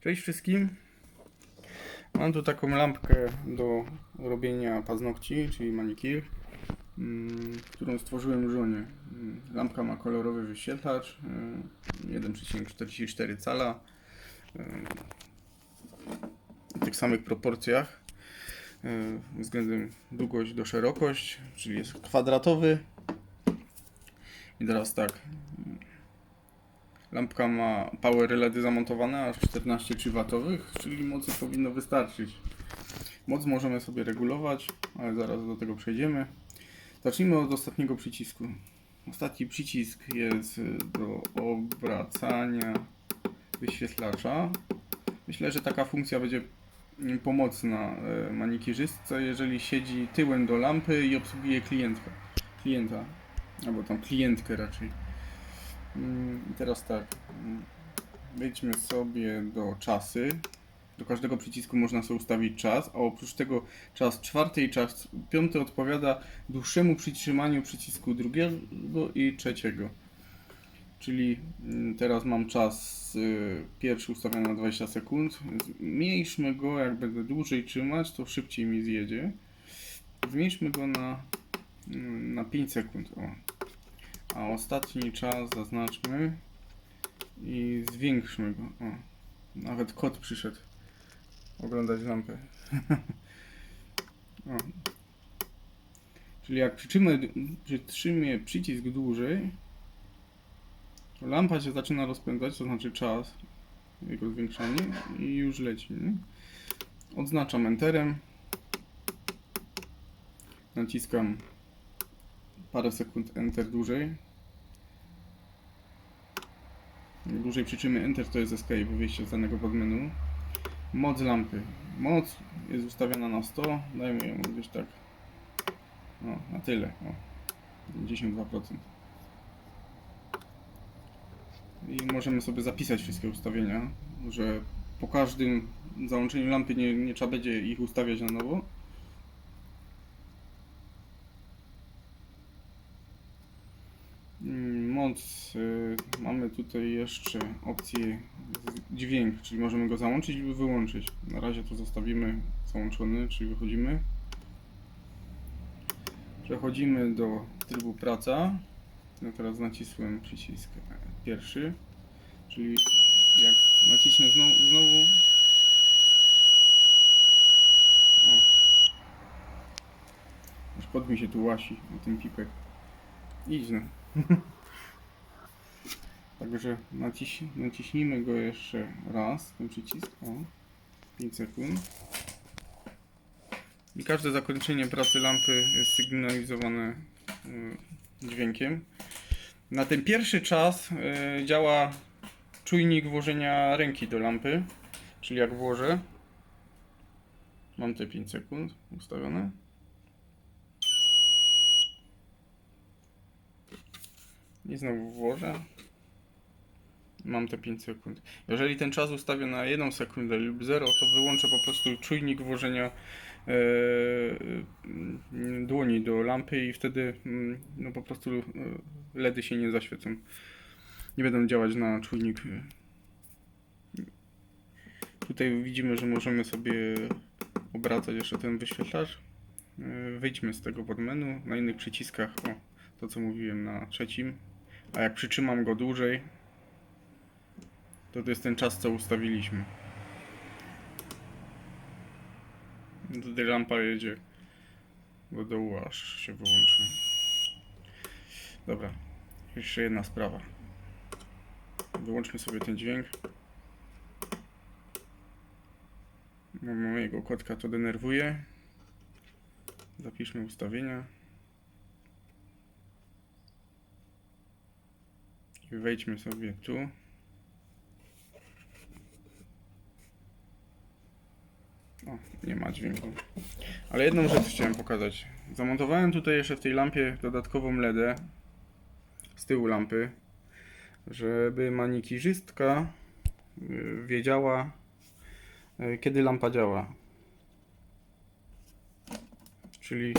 Cześć wszystkim. Mam tu taką lampkę do robienia paznokci, czyli manikir, mm, którą stworzyłem żonie. Mm, Lampka ma kolorowy wyświetlacz, y, 1,44 cala, y, w tych samych proporcjach y, względem długość do szerokość, czyli jest kwadratowy. I teraz tak, Lampka ma power LEDy zamontowane aż 14 3W, czyli mocy powinno wystarczyć. Moc możemy sobie regulować, ale zaraz do tego przejdziemy. Zacznijmy od ostatniego przycisku. Ostatni przycisk jest do obracania wyświetlacza. Myślę, że taka funkcja będzie pomocna y, manikirzystce, jeżeli siedzi tyłem do lampy i obsługuje klientkę, klienta, albo tam klientkę raczej. Mm, I teraz tak. mm, Wejdźmy sobie do czasy. Do każdego przycisku można sobie ustawić czas, a oprócz tego czas czwarty i czas piąty odpowiada dłuższemu przytrzymaniu przycisku drugiego i trzeciego. Czyli mm, teraz mam czas y, pierwszy ustawiony na 20 sekund. Zmniejszmy go, jak będę dłużej trzymać, to szybciej mi zjedzie. Zmniejszmy go na, na 5 sekund. O. A ostatni czas zaznaczmy i zwiększmy go. O, nawet kot przyszedł oglądać lampę. Czyli jak przytrzymę, przycisk dłużej, to lampa się zaczyna rozpędzać, to znaczy czas, jego zwiększanie i już leci. Nie? Odznaczam Enterem. Naciskam parę sekund Enter dłużej. Dłużej przyczymy Enter to jest Escape, wyjście z danego podmenu. Moc lampy. Moc jest ustawiona na 100. Dajmy ją gdzieś tak. O, na tyle. O. 52%. I możemy sobie zapisać wszystkie ustawienia, że po każdym załączeniu lampy nie, nie trzeba będzie ich ustawiać na nowo. Moc. y, Mamy tutaj jeszcze opcję dźwięk, czyli możemy go załączyć lub wyłączyć. Na razie to zostawimy załączony, czyli wychodzimy. Przechodzimy do trybu praca. Ja teraz nacisłem przycisk pierwszy, czyli jak nacisnę znowu, znowu o. Aż kot mi się tu łasi na tym pipek. Idź no. Także naciś, naciśnijmy go jeszcze raz, ten przycisk, o, 5 sekund. I każde zakończenie pracy lampy jest sygnalizowane y, dźwiękiem. Na ten pierwszy czas y, działa czujnik włożenia ręki do lampy, czyli jak włożę, mam te 5 sekund ustawione. I znowu włożę. Mam te 5 sekund. Jeżeli ten czas ustawię na 1 sekundę lub 0, to wyłączę po prostu czujnik włożenia e, dłoni do lampy i wtedy mm, no po prostu e, LEDy się nie zaświecą. Nie będą działać na czujnik. Tutaj widzimy, że możemy sobie obracać jeszcze ten wyświetlacz. E, Wyjdźmy z tego podmenu. Na innych przyciskach, o, to co mówiłem na trzecim. A jak przytrzymam go dłużej, to to jest ten czas, co ustawiliśmy. Tutaj lampa jedzie do dołu, aż się wyłączy. Dobra, jeszcze jedna sprawa. Wyłączmy sobie ten dźwięk. Bo mojego kotka to denerwuje. Zapiszmy ustawienia. I wejdźmy sobie tu. O, nie ma dźwięku. Ale jedną rzecz chciałem pokazać. Zamontowałem tutaj jeszcze w tej lampie dodatkową LEDę z tyłu lampy, żeby manikirzystka y, wiedziała, y, kiedy lampa działa. Czyli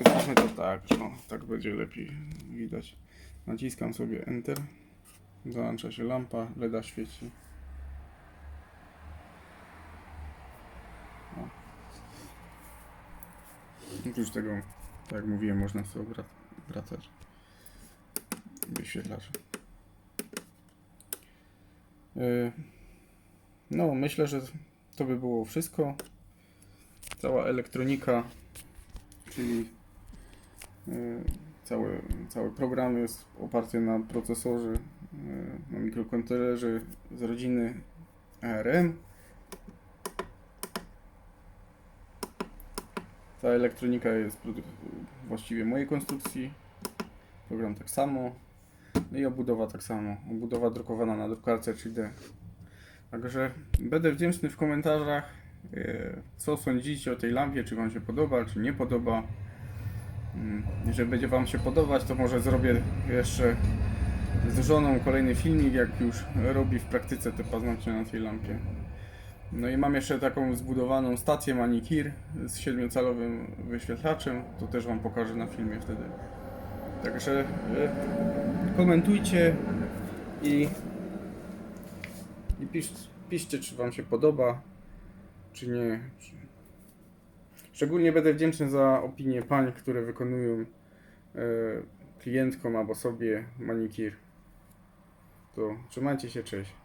zróbmy to tak, o, tak będzie lepiej widać. Naciskam sobie Enter. Załącza się lampa, LEDa świeci. Oprócz tego, tak jak mówiłem, można sobie obra- obracać wyświetlacz. Yy, No, myślę, że to by było wszystko. Cała elektronika, czyli yy, cały, cały program jest oparty na procesorze, yy, na mikrokontrolerze z rodziny ARM. Ta elektronika jest właściwie mojej konstrukcji. Program tak samo. No i obudowa tak samo. Obudowa drukowana na drukarce 3D. Także będę wdzięczny w komentarzach, e, co sądzicie o tej lampie, czy Wam się podoba, czy nie podoba. Mm, Jeżeli będzie Wam się podobać, to może zrobię jeszcze z żoną kolejny filmik, jak już robi w praktyce te paznokcie na tej lampie. No i mam jeszcze taką zbudowaną stację manikir z 7-calowym wyświetlaczem. To też Wam pokażę na filmie wtedy. Także e, komentujcie i, i pisz, piszcie, czy Wam się podoba, czy nie. Szczególnie będę wdzięczny za opinie pań, które wykonują e, klientkom albo sobie manikir. To trzymajcie się, cześć.